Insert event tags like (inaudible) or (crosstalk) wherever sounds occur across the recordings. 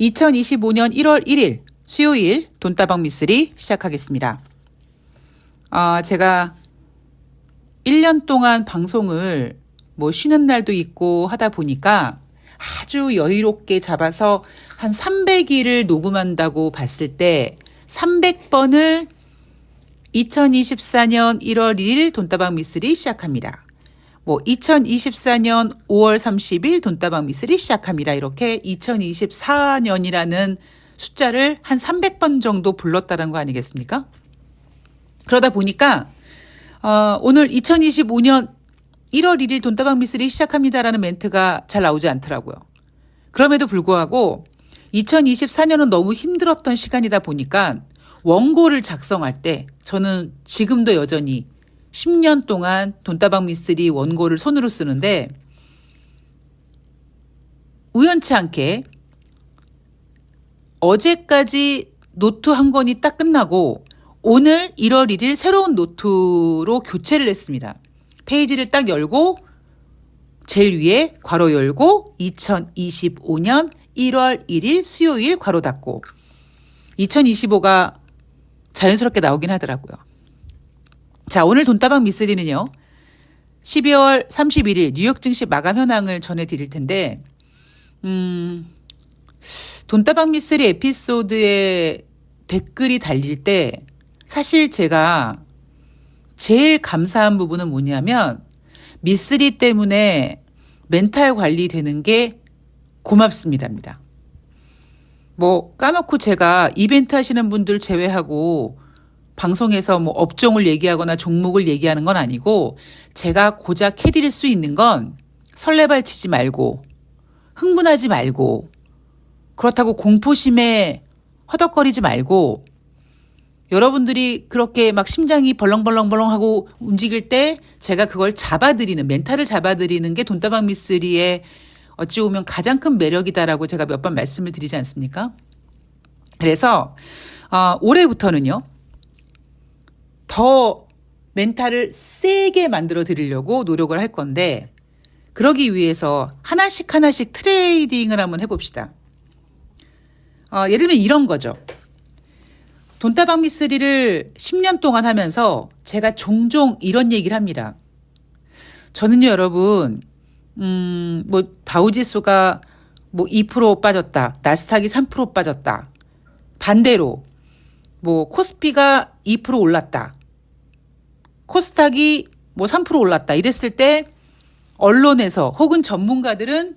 2025년 1월 1일 수요일 돈다방 미쓰리 시작하겠습니다. 아, 제가 1년 동안 방송을 뭐 쉬는 날도 있고 하다 보니까 아주 여유롭게 잡아서 한 300일을 녹음한다고 봤을 때 300번을 2024년 1월 1일 돈다방 미쓰리 시작합니다. 뭐 2024년 5월 30일 돈다방 미쓰리 시작합니다. 이렇게 2024년이라는 숫자를 한 300번 정도 불렀다는 거 아니겠습니까? 그러다 보니까 어, 오늘 2025년 1월 1일 돈다방 미쓰리 시작합니다라는 멘트가 잘 나오지 않더라고요. 그럼에도 불구하고 2024년은 너무 힘들었던 시간이다 보니까 원고를 작성할 때 저는 지금도 여전히 10년 동안 돈다방 미쓰리 원고를 손으로 쓰는데 우연치 않게 어제까지 노트 한 권이 딱 끝나고 오늘 1월 1일 새로운 노트로 교체를 했습니다. 페이지를 딱 열고 제일 위에 괄호 열고 2025년 1월 1일 수요일 괄호 닫고 2025가 자연스럽게 나오긴 하더라고요. 자, 오늘 돈다방 미쓰리는요. 12월 31일 뉴욕 증시 마감 현황을 전해드릴 텐데, 음, 돈다방 미쓰리 에피소드에 댓글이 달릴 때, 사실 제가 제일 감사한 부분은 뭐냐면, 미쓰리 때문에 멘탈 관리되는 게 고맙습니다입니다. 뭐, 까놓고 제가 이벤트 하시는 분들 제외하고, 방송에서 뭐 업종을 얘기하거나 종목을 얘기하는 건 아니고 제가 고작 해드릴 수 있는 건 설레발 치지 말고 흥분하지 말고 그렇다고 공포심에 허덕거리지 말고 여러분들이 그렇게 막 심장이 벌렁벌렁벌렁하고 움직일 때 제가 그걸 잡아드리는 멘탈을 잡아드리는 게 돈다방 미쓰리의 어찌 보면 가장 큰 매력이다라고 제가 몇 번 말씀을 드리지 않습니까? 그래서 어, 올해부터는요. 더 멘탈을 세게 만들어 드리려고 노력을 할 건데 그러기 위해서 하나씩 하나씩 트레이딩을 한번 해봅시다. 어, 예를 들면 이런 거죠. 돈다방 미쓰리를 10년 동안 하면서 제가 종종 이런 얘기를 합니다. 저는요, 여러분, 음, 뭐, 다우지수가 뭐 2% 빠졌다. 나스닥이 3% 빠졌다. 반대로, 뭐, 코스피가 2% 올랐다. 코스닥이 뭐 3% 올랐다 이랬을 때 언론에서 혹은 전문가들은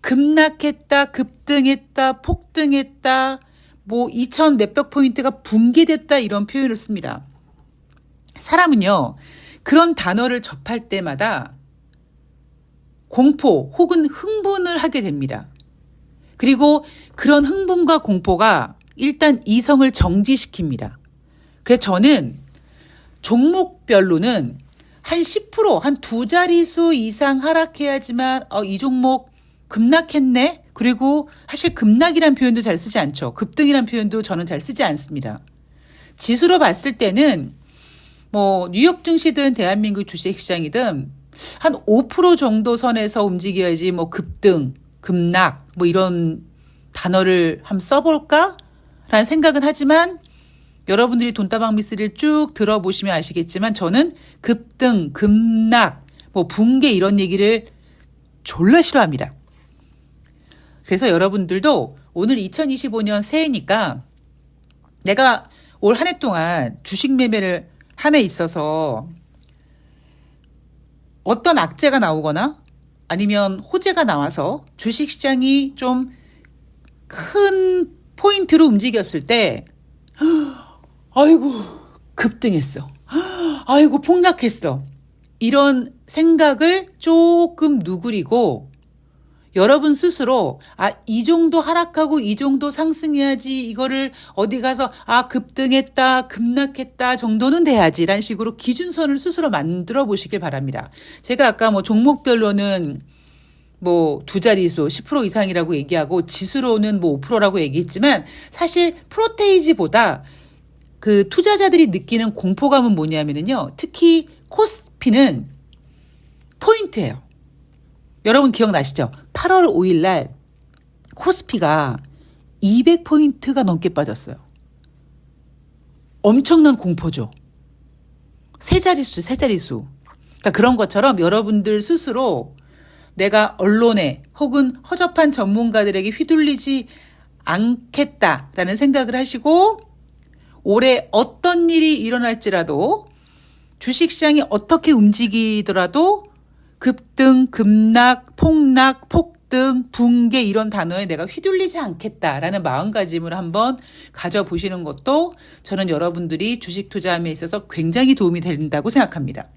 급락했다, 급등했다, 폭등했다, 뭐 2천 몇백 포인트가 붕괴됐다 이런 표현을 씁니다. 사람은요, 그런 단어를 접할 때마다 공포 혹은 흥분을 하게 됩니다. 그리고 그런 흥분과 공포가 일단 이성을 정지시킵니다. 그래서 저는 종목 별로는 한 10%, 한 두 자릿수 이상 하락해야지만, 어, 이 종목 급락했네? 그리고 사실 급락이란 표현도 잘 쓰지 않죠. 급등이란 표현도 저는 잘 쓰지 않습니다. 지수로 봤을 때는 뭐 뉴욕 증시든 대한민국 주식 시장이든 한 5% 정도 선에서 움직여야지 뭐 급등, 급락 뭐 이런 단어를 한번 써볼까? 라는 생각은 하지만 여러분들이 돈다방 미스를 쭉 들어보시면 아시겠지만 저는 급등, 급락, 뭐 붕괴 이런 얘기를 졸라 싫어합니다. 그래서 여러분들도 오늘 2025년 새해니까 내가 올 한 해 동안 주식 매매를 함에 있어서 어떤 악재가 나오거나 아니면 호재가 나와서 주식 시장이 좀 큰 포인트로 움직였을 때 아이고, 급등했어. 아이고, 폭락했어. 이런 생각을 조금 누그리고 여러분 스스로 아, 이 정도 하락하고 이 정도 상승해야지 이거를 어디 가서 아, 급등했다, 급락했다 정도는 돼야지 라는 식으로 기준선을 스스로 만들어 보시길 바랍니다. 제가 아까 뭐 종목별로는 뭐 두 자릿수 10% 이상이라고 얘기하고 지수로는 뭐 5%라고 얘기했지만 사실 프로테이지보다 그 투자자들이 느끼는 공포감은 뭐냐면요. 특히 코스피는 포인트예요. 여러분 기억나시죠? 8월 5일 날 코스피가 200포인트가 넘게 빠졌어요. 엄청난 공포죠. 세 자릿수, 세 자릿수. 그러니까 그런 것처럼 여러분들 스스로 내가 언론에 혹은 허접한 전문가들에게 휘둘리지 않겠다라는 생각을 하시고 올해 어떤 일이 일어날지라도 주식시장이 어떻게 움직이더라도 급등, 급락, 폭락, 폭등, 붕괴 이런 단어에 내가 휘둘리지 않겠다라는 마음가짐을 한번 가져보시는 것도 저는 여러분들이 주식 투자함에 있어서 굉장히 도움이 된다고 생각합니다.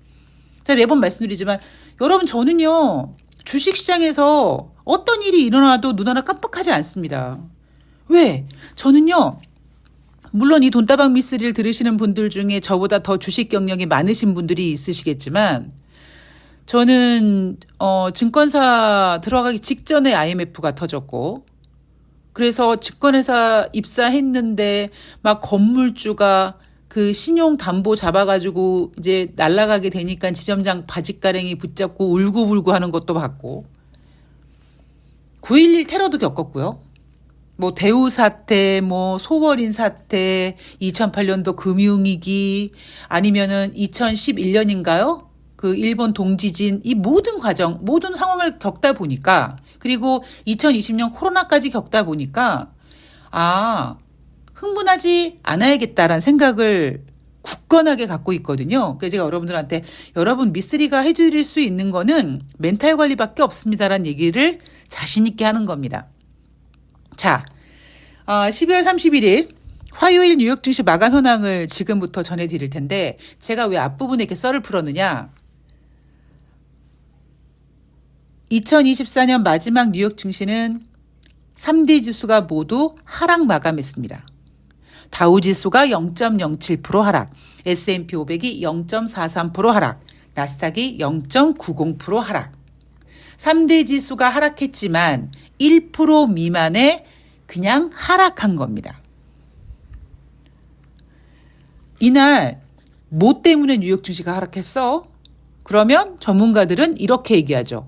제가 매번 말씀드리지만 여러분 저는요 주식시장에서 어떤 일이 일어나도 눈 하나 깜빡하지 않습니다. 왜? 저는요 물론 이 돈다방 미스를 들으시는 분들 중에 저보다 더 주식 경력이 많으신 분들이 있으시겠지만 저는 어 증권사 들어가기 직전에 IMF가 터졌고 그래서 증권회사 입사했는데 막 건물주가 그 신용 담보 잡아가지고 이제 날라가게 되니까 지점장 바짓가랭이 붙잡고 울고불고 하는 것도 봤고 9.11 테러도 겪었고요. 뭐 대우 사태, 뭐 소월인 사태, 2008년도 금융위기 아니면은 2011년인가요? 그 일본 동지진 이 모든 과정, 모든 상황을 겪다 보니까 그리고 2020년 코로나까지 겪다 보니까 아, 흥분하지 않아야겠다라는 생각을 굳건하게 갖고 있거든요. 그래서 제가 여러분들한테 여러분 미쓰리가 해드릴 수 있는 거는 멘탈 관리밖에 없습니다라는 얘기를 자신 있게 하는 겁니다. 자, 어, 12월 31일 화요일 뉴욕 증시 마감 현황을 지금부터 전해드릴 텐데 제가 왜 앞부분에 이렇게 썰을 풀었느냐? 2024년 마지막 뉴욕 증시는 3대 지수가 모두 하락 마감했습니다. 다우 지수가 0.07% 하락, S&P 500이 0.43% 하락, 나스닥이 0.90% 하락. 3대 지수가 하락했지만 1% 미만의 그냥 하락한 겁니다. 이날 뭐 때문에 뉴욕 증시가 하락했어? 그러면 전문가들은 이렇게 얘기하죠.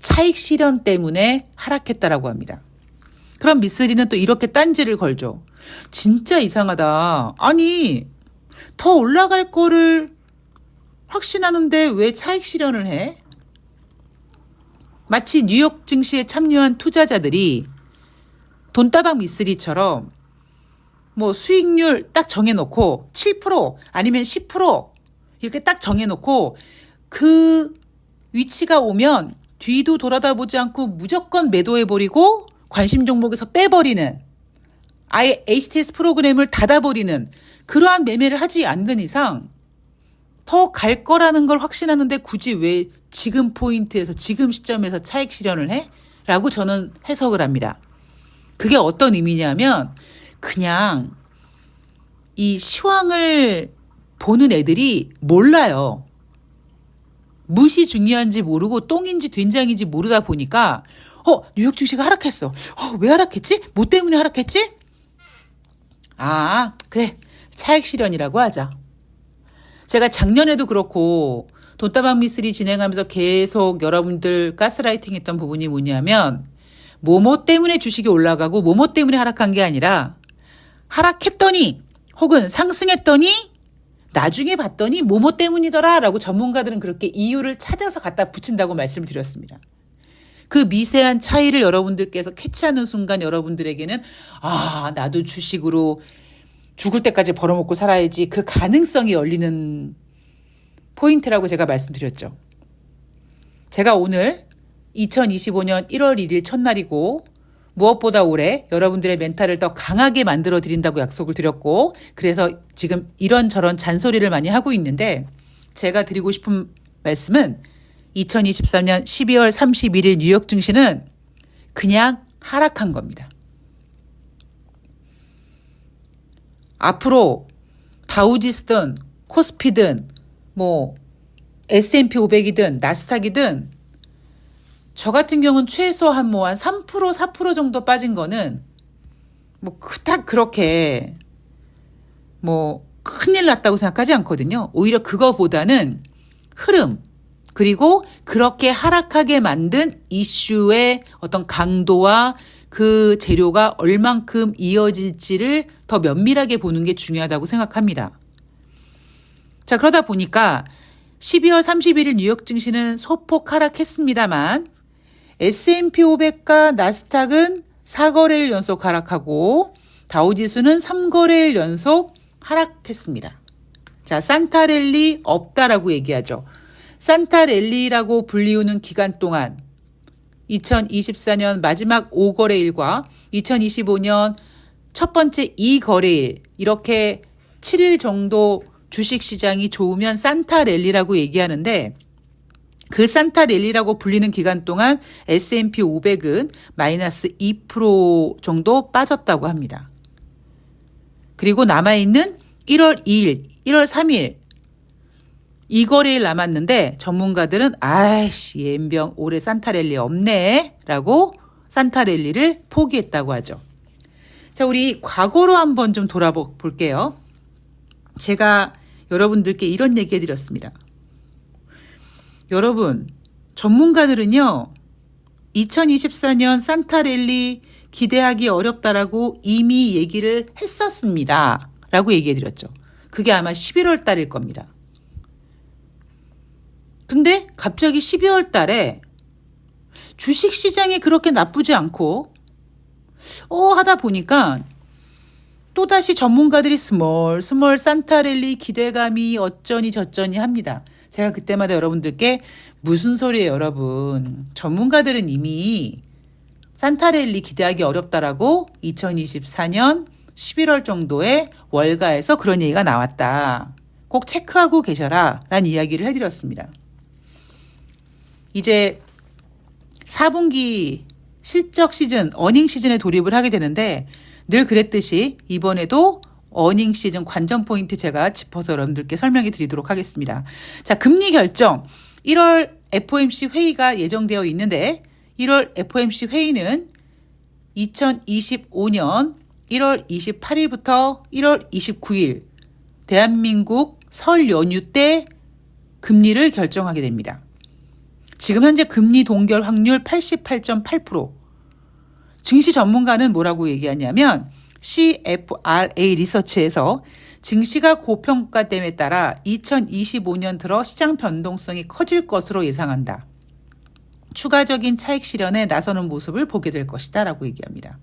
차익 실현 때문에 하락했다라고 합니다. 그럼 미쓰리는 또 이렇게 딴지를 걸죠. 진짜 이상하다. 아니, 더 올라갈 거를 확신하는데 왜 차익 실현을 해? 마치 뉴욕 증시에 참여한 투자자들이 돈다방 미쓰리처럼 뭐 수익률 딱 정해놓고 7% 아니면 10% 이렇게 딱 정해놓고 그 위치가 오면 뒤도 돌아다 보지 않고 무조건 매도해버리고 관심 종목에서 빼버리는 아예 HTS 프로그램을 닫아버리는 그러한 매매를 하지 않는 이상 더 갈 거라는 걸 확신하는데 굳이 왜 지금 포인트에서 지금 시점에서 차익 실현을 해? 라고 저는 해석을 합니다. 그게 어떤 의미냐면 그냥 이 시황을 보는 애들이 몰라요. 무엇이 중요한지 모르고 똥인지 된장인지 모르다 보니까 어 뉴욕 증시가 하락했어. 어, 왜 하락했지? 뭐 때문에 하락했지? 아 그래 차익 실현이라고 하자. 제가 작년에도 그렇고 돈다방 미스리 진행하면서 계속 여러분들 가스라이팅 했던 부분이 뭐냐면 뭐뭐 때문에 주식이 올라가고 뭐뭐 때문에 하락한 게 아니라 하락했더니 혹은 상승했더니 나중에 봤더니 뭐뭐 때문이더라라고 전문가들은 그렇게 이유를 찾아서 갖다 붙인다고 말씀을 드렸습니다. 그 미세한 차이를 여러분들께서 캐치하는 순간 여러분들에게는 아 나도 주식으로 죽을 때까지 벌어먹고 살아야지 그 가능성이 열리는 포인트라고 제가 말씀드렸죠. 제가 오늘 2025년 1월 1일 첫날이고 무엇보다 올해 여러분들의 멘탈을 더 강하게 만들어 드린다고 약속을 드렸고 그래서 지금 이런저런 잔소리를 많이 하고 있는데 제가 드리고 싶은 말씀은 2023년 12월 31일 뉴욕 증시는 그냥 하락한 겁니다. 앞으로 다우지스든 코스피든 뭐 S&P 500이든 나스닥이든 저 같은 경우는 최소한 뭐 한 3% 4% 정도 빠진 거는 뭐 그닥 그렇게 뭐 큰일 났다고 생각하지 않거든요. 오히려 그거보다는 흐름 그리고 그렇게 하락하게 만든 이슈의 어떤 강도와 그 재료가 얼만큼 이어질지를 더 면밀하게 보는 게 중요하다고 생각합니다. 자, 그러다 보니까 12월 31일 뉴욕 증시는 소폭 하락했습니다만 S&P 500과 나스닥은 4거래일 연속 하락하고 다우지수는 3거래일 연속 하락했습니다. 자, 산타랠리 없다라고 얘기하죠. 산타랠리라고 불리우는 기간 동안 2024년 마지막 5거래일과 2025년 첫 번째 2거래일 이렇게 7일 정도 주식 시장이 좋으면 산타 랠리라고 얘기하는데 그 산타 랠리라고 불리는 기간 동안 S&P 500은 마이너스 2% 정도 빠졌다고 합니다. 그리고 남아있는 1월 2일, 1월 3일 이 거래일 남았는데 전문가들은 아이씨 옌병 올해 산타랠리 없네 라고 산타랠리를 포기했다고 하죠. 자 우리 과거로 한번 좀 돌아볼게요. 제가 여러분들께 이런 얘기 해 드렸습니다. 여러분 전문가들은요 2024년 산타랠리 기대하기 어렵다라고 이미 얘기를 했었습니다. 라고 얘기해 드렸죠. 그게 아마 11월 달일 겁니다. 근데 갑자기 12월 달에 주식 시장이 그렇게 나쁘지 않고 어 하다 보니까 또다시 전문가들이 스몰 스몰 산타랠리 기대감이 어쩌니 저쩌니 합니다. 제가 그때마다 여러분들께 무슨 소리예요, 여러분. 전문가들은 이미 산타랠리 기대하기 어렵다라고 2024년 11월 정도에 월가에서 그런 얘기가 나왔다. 꼭 체크하고 계셔라. 라는 이야기를 해드렸습니다. 이제 4분기 실적 시즌, 어닝 시즌에 돌입을 하게 되는데 늘 그랬듯이 이번에도 어닝 시즌 관전 포인트 제가 짚어서 여러분들께 설명해 드리도록 하겠습니다. 자, 금리 결정. 1월 FOMC 회의가 예정되어 있는데 1월 FOMC 회의는 2025년 1월 28일부터 1월 29일 대한민국 설 연휴 때 금리를 결정하게 됩니다. 지금 현재 금리 동결 확률 88.8%. 증시 전문가는 뭐라고 얘기하냐면 CFRA 리서치에서 증시가 고평가됨에 따라 2025년 들어 시장 변동성이 커질 것으로 예상한다. 추가적인 차익 실현에 나서는 모습을 보게 될 것이다 라고 얘기합니다.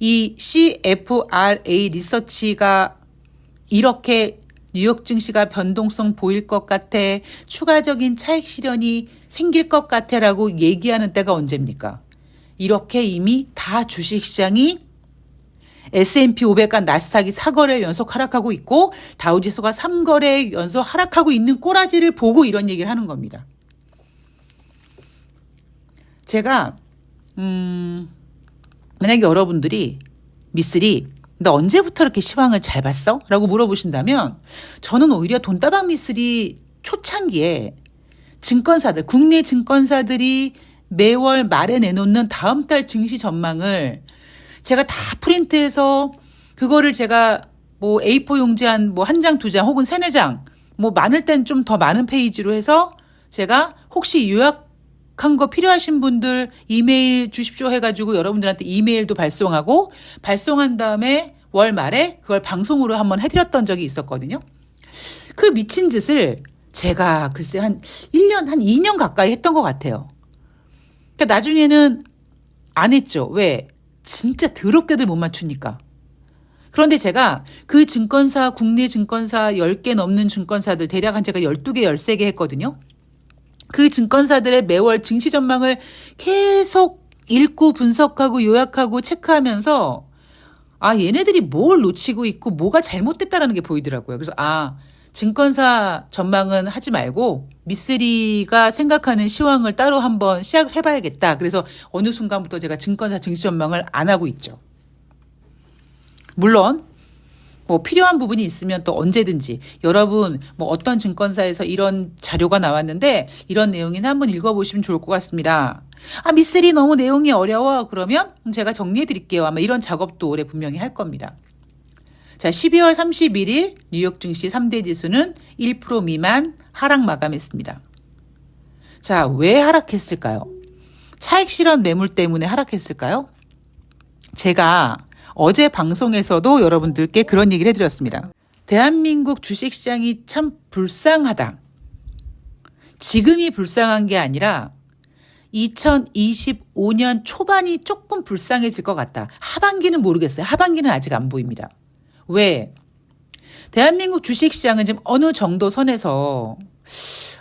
이 CFRA 리서치가 이렇게 뉴욕 증시가 변동성 보일 것 같아 추가적인 차익 실현이 생길 것 같아 라고 얘기하는 때가 언제입니까? 이렇게 이미 다 주식 시장이 S&P 500과 나스닥이 4거래를 연속 하락하고 있고 다우지수가 3거래 연속 하락하고 있는 꼬라지를 보고 이런 얘기를 하는 겁니다. 제가 음 만약에 여러분들이 미쓰리 너 언제부터 이렇게 시황을 잘 봤어? 라고 물어보신다면 저는 오히려 돈다방 미쓰리 초창기에 증권사들 국내 증권사들이 매월 말에 내놓는 다음 달 증시 전망을 제가 다 프린트해서 그거를 제가 뭐 A4 용지 한 뭐 한 장, 두 장 혹은 세네 장, 뭐 많을 땐 좀 더 많은 페이지로 해서 제가 혹시 요약 한 거 필요하신 분들 이메일 주십시오 해가지고 여러분들한테 이메일도 발송하고 발송한 다음에 월 말에 그걸 방송으로 한번 해드렸던 적이 있었거든요. 그 미친 짓을 제가 글쎄 한 1년, 한 2년 가까이 했던 것 같아요. 그러니까 나중에는 안 했죠. 왜? 진짜 더럽게들 못 맞추니까. 그런데 제가 그 증권사, 국내 증권사 10개 넘는 증권사들 대략 한 제가 12개, 13개 했거든요. 그 증권사들의 매월 증시 전망을 계속 읽고 분석하고 요약하고 체크하면서 아, 얘네들이 뭘 놓치고 있고 뭐가 잘못됐다라는 게 보이더라고요. 그래서 아, 증권사 전망은 하지 말고 미쓰리가 생각하는 시황을 따로 한번 시작을 해봐야겠다. 그래서 어느 순간부터 제가 증권사 증시 전망을 안 하고 있죠. 물론 뭐 필요한 부분이 있으면 또 언제든지 여러분 뭐 어떤 증권사에서 이런 자료가 나왔는데 이런 내용이나 한번 읽어보시면 좋을 것 같습니다. 아 미쓰리 너무 내용이 어려워 그러면 제가 정리해 드릴게요. 아마 이런 작업도 올해 분명히 할 겁니다. 자, 12월 31일 뉴욕 증시 3대 지수는 1% 미만 하락 마감했습니다. 자, 왜 하락했을까요? 차익 실현 매물 때문에 하락했을까요? 제가 어제 방송에서도 여러분들께 그런 얘기를 해드렸습니다. 대한민국 주식시장이 참 불쌍하다. 지금이 불쌍한 게 아니라 2025년 초반이 조금 불쌍해질 것 같다. 하반기는 모르겠어요. 하반기는 아직 안 보입니다. 왜? 대한민국 주식시장은 지금 어느 정도 선에서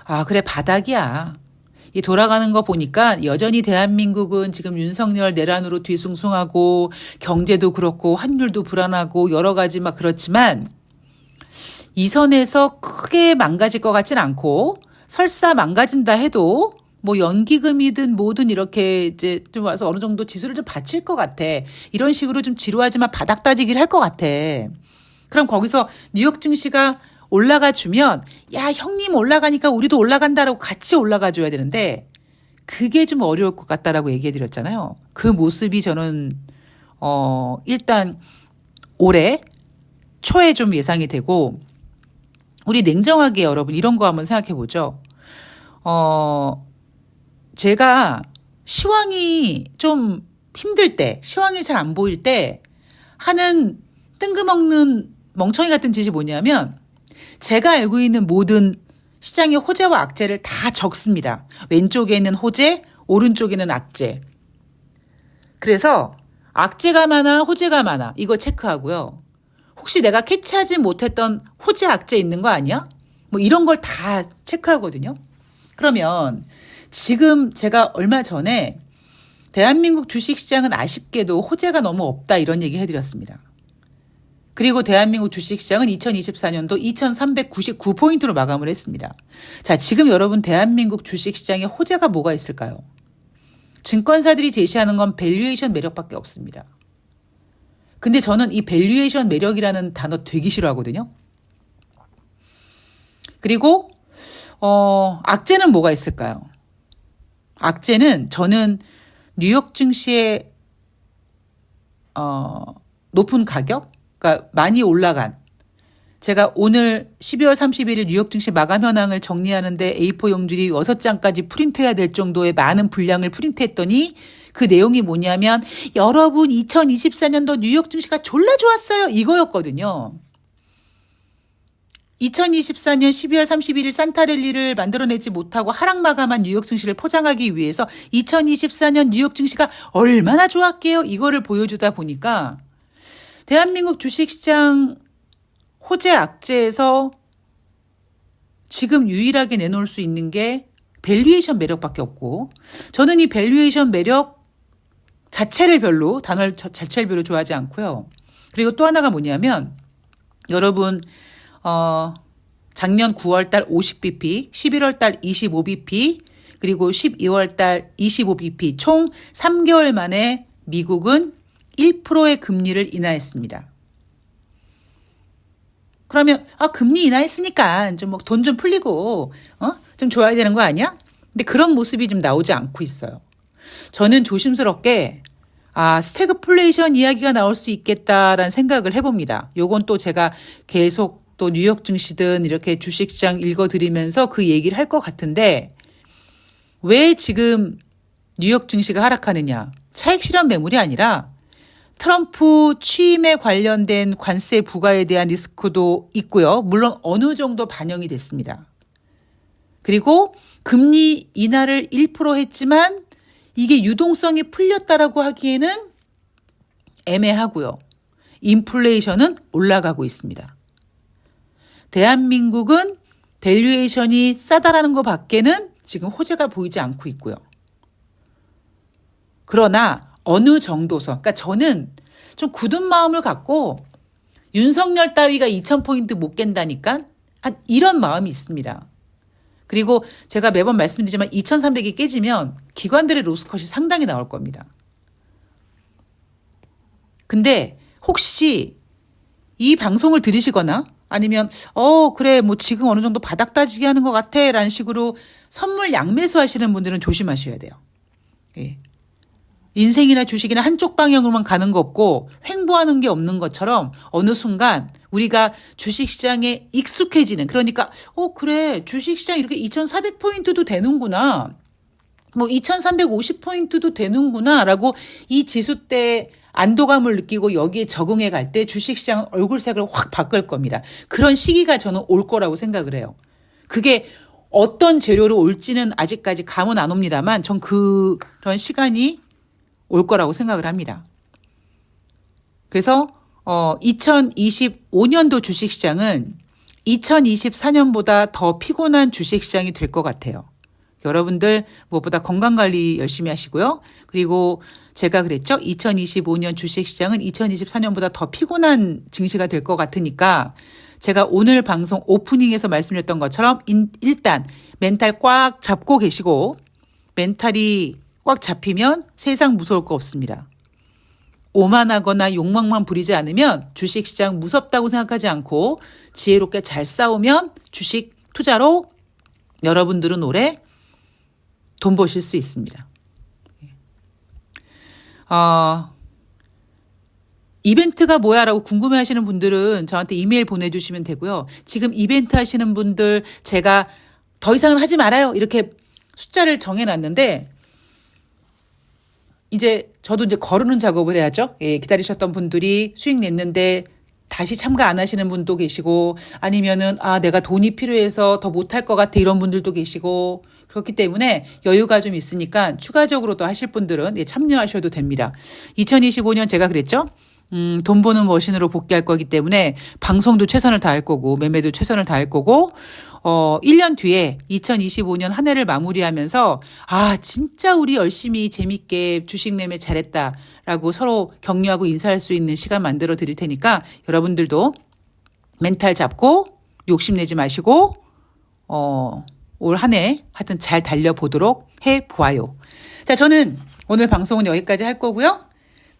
아 그래 바닥이야. 이 돌아가는 거 보니까 여전히 대한민국은 지금 윤석열 내란으로 뒤숭숭하고 경제도 그렇고 환율도 불안하고 여러 가지 막 그렇지만 이 선에서 크게 망가질 것 같진 않고 설사 망가진다 해도 뭐 연기금이든 뭐든 이렇게 이제 좀 와서 어느 정도 지수를 좀 받칠 것 같아. 이런 식으로 좀 지루하지만 바닥 따지기를 할 것 같아. 그럼 거기서 뉴욕 증시가 올라가 주면 야 형님 올라가니까 우리도 올라간다라고 같이 올라가 줘야 되는데 그게 좀 어려울 것 같다라고 얘기해 드렸잖아요. 그 모습이 저는 어 일단 올해 초에 좀 예상이 되고 우리 냉정하게 여러분 이런 거 한번 생각해 보죠. 어 제가 시황이 좀 힘들 때, 시황이 잘 안 보일 때 하는 뜬금없는 멍청이 같은 짓이 뭐냐면 제가 알고 있는 모든 시장의 호재와 악재를 다 적습니다. 왼쪽에는 호재, 오른쪽에는 악재. 그래서 악재가 많아, 호재가 많아. 이거 체크하고요. 혹시 내가 캐치하지 못했던 호재, 악재 있는 거 아니야? 뭐 이런 걸 다 체크하거든요. 그러면 지금 제가 얼마 전에 대한민국 주식시장은 아쉽게도 호재가 너무 없다 이런 얘기를 해드렸습니다. 그리고 대한민국 주식시장은 2024년도 2399포인트로 마감을 했습니다. 자, 지금 여러분 대한민국 주식시장에 호재가 뭐가 있을까요? 증권사들이 제시하는 건 밸류에이션 매력밖에 없습니다. 근데 저는 이 밸류에이션 매력이라는 단어 되게 싫어하거든요. 그리고 어, 악재는 뭐가 있을까요? 악재는 저는 뉴욕 증시의 어, 높은 가격, 그러니까 많이 올라간 제가 오늘 12월 31일 뉴욕 증시 마감 현황을 정리하는데 A4 용지리 6장까지 프린트해야 될 정도의 많은 분량을 프린트했더니 그 내용이 뭐냐면 여러분 2024년도 뉴욕 증시가 졸라 좋았어요. 이거였거든요. 2024년 12월 31일 산타랠리를 만들어내지 못하고 하락 마감한 뉴욕 증시를 포장하기 위해서 2024년 뉴욕 증시가 얼마나 좋았게요. 이거를 보여주다 보니까 대한민국 주식시장 호재 악재에서 지금 유일하게 내놓을 수 있는 게 밸류에이션 매력밖에 없고 저는 이 밸류에이션 매력 자체를 별로 단어를 자체를 별로 좋아하지 않고요. 그리고 또 하나가 뭐냐면 여러분 어 작년 9월 달 50bp, 11월 달 25bp, 그리고 12월 달 25bp 총 3개월 만에 미국은 1%의 금리를 인하했습니다. 그러면 아 금리 인하했으니까 좀 뭐 돈 좀 풀리고 어좀 좋아야 되는 거 아니야? 근데 그런 모습이 좀 나오지 않고 있어요. 저는 조심스럽게 아 스태그플레이션 이야기가 나올 수 있겠다라는 생각을 해봅니다. 요건 또 제가 계속 또 뉴욕 증시든 이렇게 주식시장 읽어드리면서 그 얘기를 할 것 같은데 왜 지금 뉴욕 증시가 하락하느냐? 차익 실현 매물이 아니라 트럼프 취임에 관련된 관세 부과에 대한 리스크도 있고요. 물론 어느 정도 반영이 됐습니다. 그리고 금리 인하를 1% 했지만 이게 유동성이 풀렸다라고 하기에는 애매하고요. 인플레이션은 올라가고 있습니다. 대한민국은 밸류에이션이 싸다라는 것 밖에는 지금 호재가 보이지 않고 있고요. 그러나 어느 정도서, 그러니까 저는 좀 굳은 마음을 갖고 윤석열 따위가 2,000포인트 못 깬다니까? 한 이런 마음이 있습니다. 그리고 제가 매번 말씀드리지만 2,300이 깨지면 기관들의 로스컷이 상당히 나올 겁니다. 근데 혹시 이 방송을 들으시거나 아니면 어 그래 뭐 지금 어느 정도 바닥 따지기 하는 것 같아 라는 식으로 선물 양매수 하시는 분들은 조심하셔야 돼요. 예. 인생이나 주식이나 한쪽 방향으로만 가는 거 없고 횡보하는 게 없는 것처럼 어느 순간 우리가 주식 시장에 익숙해지는 그러니까 어 그래 주식 시장 이렇게 2,400포인트도 되는구나. 뭐 2,350포인트도 되는구나 라고 이 지수 때 안도감을 느끼고 여기에 적응해 갈 때 주식시장은 얼굴색을 확 바꿀 겁니다. 그런 시기가 저는 올 거라고 생각을 해요. 그게 어떤 재료로 올지는 아직까지 감은 안 옵니다만 전 그런 시간이 올 거라고 생각을 합니다. 그래서 어 2025년도 주식 시장은 2024년보다 더 피곤한 주식 시장이 될 것 같아요. 여러분들 무엇보다 건강 관리 열심히 하시고요. 그리고 제가 그랬죠. 2025년 주식 시장은 2024년보다 더 피곤한 증시가 될 것 같으니까 제가 오늘 방송 오프닝에서 말씀드렸던 것처럼 인- 일단 멘탈 꽉 잡고 계시고 멘탈이 꽉 잡히면 세상 무서울 거 없습니다. 오만하거나 욕망만 부리지 않으면 주식시장 무섭다고 생각하지 않고 지혜롭게 잘 싸우면 주식 투자로 여러분들은 올해 돈 버실 수 있습니다. 어, 이벤트가 뭐야라고 궁금해 하시는 분들은 저한테 이메일 보내주시면 되고요. 지금 이벤트 하시는 분들 제가 더 이상은 하지 말아요. 이렇게 숫자를 정해놨는데 이제 저도 이제 거르는 작업을 해야죠. 예, 기다리셨던 분들이 수익 냈는데 다시 참가 안 하시는 분도 계시고 아니면은 아 내가 돈이 필요해서 더 못할 것 같아 이런 분들도 계시고 그렇기 때문에 여유가 좀 있으니까 추가적으로 또 하실 분들은 예, 참여하셔도 됩니다. 2025년 제가 그랬죠. 음, 돈 버는 머신으로 복귀할 거기 때문에 방송도 최선을 다할 거고 매매도 최선을 다할 거고 어 1년 뒤에 2025년 한 해를 마무리하면서 아 진짜 우리 열심히 재밌게 주식 매매 잘했다라고 서로 격려하고 인사할 수 있는 시간 만들어 드릴 테니까 여러분들도 멘탈 잡고 욕심내지 마시고 어 올 한 해 하여튼 잘 달려보도록 해 보아요. 자, 저는 오늘 방송은 여기까지 할 거고요.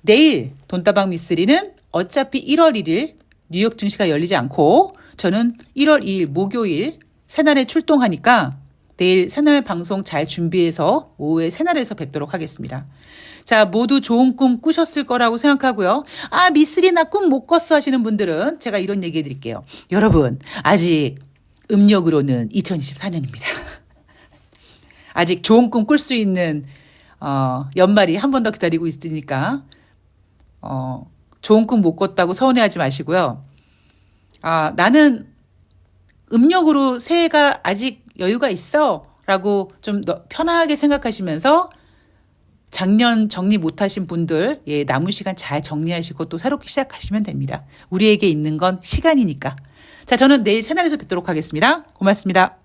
내일 돈다방 미쓰리는 어차피 1월 1일 뉴욕 증시가 열리지 않고 저는 1월 2일 목요일 새날에 출동하니까 내일 새날 방송 잘 준비해서 오후에 새날에서 뵙도록 하겠습니다. 자, 모두 좋은 꿈 꾸셨을 거라고 생각하고요. 아, 미쓰리 나 꿈 못 꿨어 하시는 분들은 제가 이런 얘기 해 드릴게요. 여러분, 아직 음력으로는 2024년입니다. (laughs) 아직 좋은 꿈 꿀 수 있는 어, 연말이 한 번 더 기다리고 있으니까 어, 좋은 꿈 못 꿨다고 서운해하지 마시고요. 아, 나는 음력으로 새해가 아직 여유가 있어. 라고 좀더 편하게 생각하시면서 작년 정리 못하신 분들, 예, 남은 시간 잘 정리하시고 또 새롭게 시작하시면 됩니다. 우리에게 있는 건 시간이니까. 자, 저는 내일 채널에서 뵙도록 하겠습니다. 고맙습니다.